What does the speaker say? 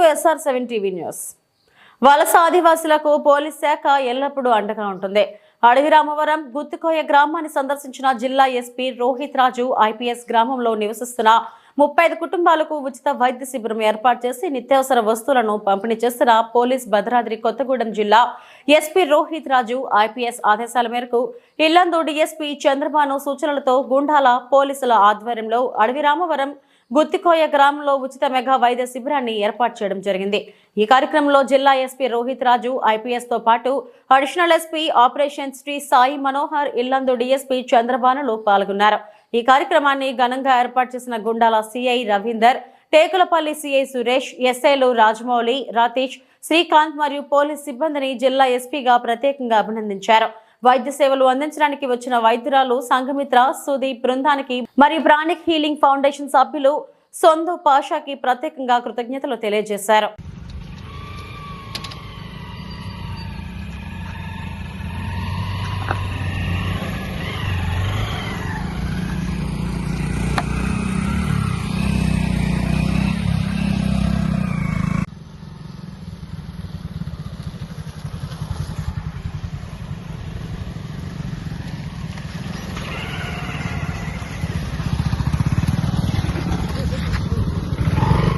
To SR seven TV news. వలస ఆదివాసులకు police శాఖ ఎల్లప్పుడూ అండగా ఉంటుంది. అడవి రామవరం గుత్తికోయ గ్రామాన్ని సందర్శించిన జిల్లా ఎస్పీ రోహిత్ రాజు ఐపీఎస్ గ్రామంలో నివసిస్తున్న ముప్పై ఐదు కుటుంబాలకు ఉచిత వైద్య శిబిరం ఏర్పాటు చేసి నిత్యావసర వస్తువులను పంపిణీ చేస్తున్న పోలీస్ భద్రాద్రి కొత్తగూడెం జిల్లా ఎస్పీ రోహిత్ రాజు ఐపీఎస్ ఆదేశాల మేరకు ఇల్లందు డీఎస్పీ చంద్రబాను సూచనలతో గుండాల పోలీసుల ఆధ్వర్యంలో అడవి రామవరం గుత్తికోయ గ్రామంలో ఉచిత మెగా వైద్య శిబిరాన్ని ఏర్పాటు చేయడం జరిగింది. ఈ కార్యక్రమంలో జిల్లా ఎస్పీ రోహిత్ రాజు ఐపీఎస్తో పాటు additional SP operation Shri Sai Manohar Illandu DSP చంద్రబానులు పాల్గొన్నారు. ఈ కార్యక్రమాన్ని ఘనంగా ఏర్పాటు చేసిన గుండాల సిఐ రవీందర్ టేకులపల్లి సిఐ సురేష్ ఎస్ఐలు రాజమౌళి రాతీష్ శ్రీకాంత్ మరియు పోలీస్ సిబ్బందిని జిల్లా ఎస్పీగా ప్రత్యేకంగా అభినందించారు. వైద్య సేవలు అందించడానికి వచ్చిన వైద్యురాలు సంఘమిత్ర సుదీప్ బృందానికి మరియు ప్రాణిక్ హీలింగ్ ఫౌండేషన్ సభ్యులు సొందు పాషాకి ప్రత్యేకంగా కృతజ్ఞతలు తెలియజేశారు.